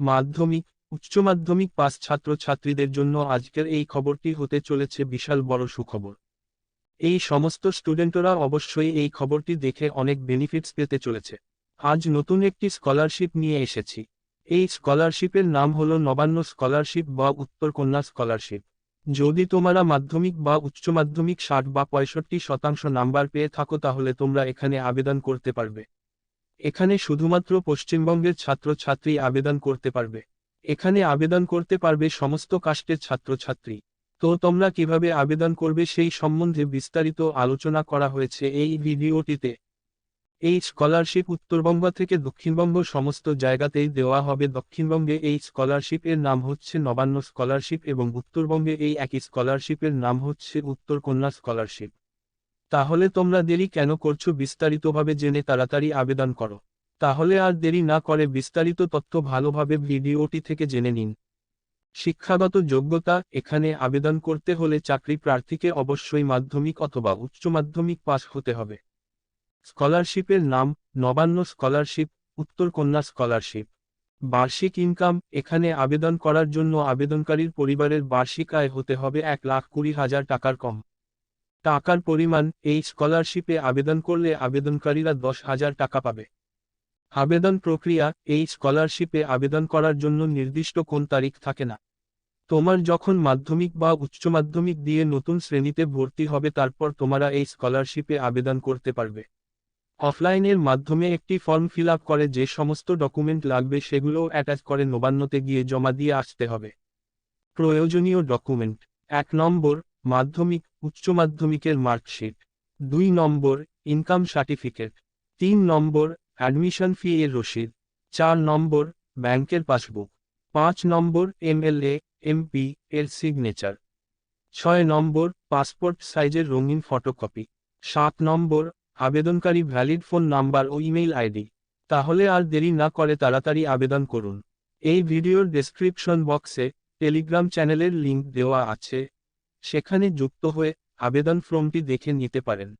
মাধ্যমিক, উচ্চ মাধ্যমিক পাস ছাত্রছাত্রীদের জন্য আজকের এই খবরটি হতে চলেছে বিশাল বড় সুখবর। এই সমস্ত স্টুডেন্টরা অবশ্যই এই খবরটি দেখে অনেক বেনিফিটস পেতে চলেছে। আজ নতুন একটি স্কলারশিপ নিয়ে এসেছি। এই স্কলারশিপের নাম হলো নবান্ন স্কলারশিপ বা উত্তর কন্যা স্কলারশিপ যদি তোমরা মাধ্যমিক বা উচ্চ মাধ্যমিক ষাট বা পঁয়ষট্টি শতাংশ নাম্বার পেয়ে থাকো তাহলে তোমরা এখানে আবেদন করতে পারবে। এখানে শুধুমাত্র পশ্চিমবঙ্গের ছাত্রছাত্রী আবেদন করতে পারবে। এখানে আবেদন করতে পারবে সমস্ত কাস্টের ছাত্রছাত্রী। তো তোমরা কীভাবে আবেদন করবে সেই সম্বন্ধে বিস্তারিত আলোচনা করা হয়েছে এই ভিডিওটিতে। এই স্কলারশিপ উত্তরবঙ্গ থেকে দক্ষিণবঙ্গ সমস্ত জায়গাতেই দেওয়া হবে। দক্ষিণবঙ্গে এই স্কলারশিপ এর নাম হচ্ছে নবান্ন স্কলারশিপ এবং উত্তরবঙ্গে এই একই স্কলারশিপের নাম হচ্ছে উত্তর কন্যা স্কলারশিপ। তাহলে তোমরা দেরি কেন করছ বিস্তারিতভাবে জেনে তাড়াতাড়ি আবেদন করো। তাহলে আর দেরি না করে বিস্তারিত তথ্য ভালোভাবে ভিডিওটি থেকে জেনে নিন। শিক্ষাগত যোগ্যতা, এখানে আবেদন করতে হলে চাকরি প্রার্থীকে অবশ্যই মাধ্যমিক অথবা উচ্চ মাধ্যমিক পাস হতে হবে। স্কলারশিপের নাম, নবান্ন স্কলারশিপ, উত্তর কন্যা স্কলারশিপ। বার্ষিক ইনকাম, এখানে আবেদন করার জন্য আবেদনকারীর পরিবারের বার্ষিক আয় হতে হবে এক লাখ কুড়ি হাজার টাকার কম। টাকার পরিমাণ এই স্কলারশিপে আবেদন করলে আবেদনকারীরা দশ হাজার টাকা পাবে। আবেদন প্রক্রিয়া এই স্কলারশিপে আবেদন করার জন্য নির্দিষ্ট কোন তারিখ থাকে না। তোমার যখন মাধ্যমিক বা উচ্চ মাধ্যমিক দিয়ে নতুন শ্রেণীতে ভর্তি হবে তারপর তোমরা এই স্কলারশিপে আবেদন করতে পারবে। অফলাইনের মাধ্যমে একটি ফর্ম ফিল করে যে সমস্ত ডকুমেন্ট লাগবে সেগুলোও অ্যাটাচ করে নবান্নতে গিয়ে জমা দিয়ে আসতে হবে। প্রয়োজনীয় ডকুমেন্ট। এক নম্বর মাধ্যমিক, উচ্চ মাধ্যমিকের মার্কশিট। দুই নম্বর, ইনকাম সার্টিফিকেট। তিন নম্বর, অ্যাডমিশন ফি এর রসিদ। চার নম্বর, ব্যাংকের পাসবুক। পাঁচ নম্বর, এমএলএ, এমপি এর সিগনেচার। ছয় নম্বর, পাসপোর্ট সাইজের রঙিন ফটোকপি। সাত নম্বর, আবেদনকারী ভ্যালিড ফোন নাম্বার ও ইমেইল আইডি। তাহলে আর দেরি না করে তাড়াতাড়ি আবেদন করুন। এই ভিডিওর ডেসক্রিপশন বক্সে টেলিগ্রাম চ্যানেলের লিংক দেওয়া আছে। সেখানে যুক্ত হয়ে আবেদন ফর্মটি দেখে নিতে পারেন।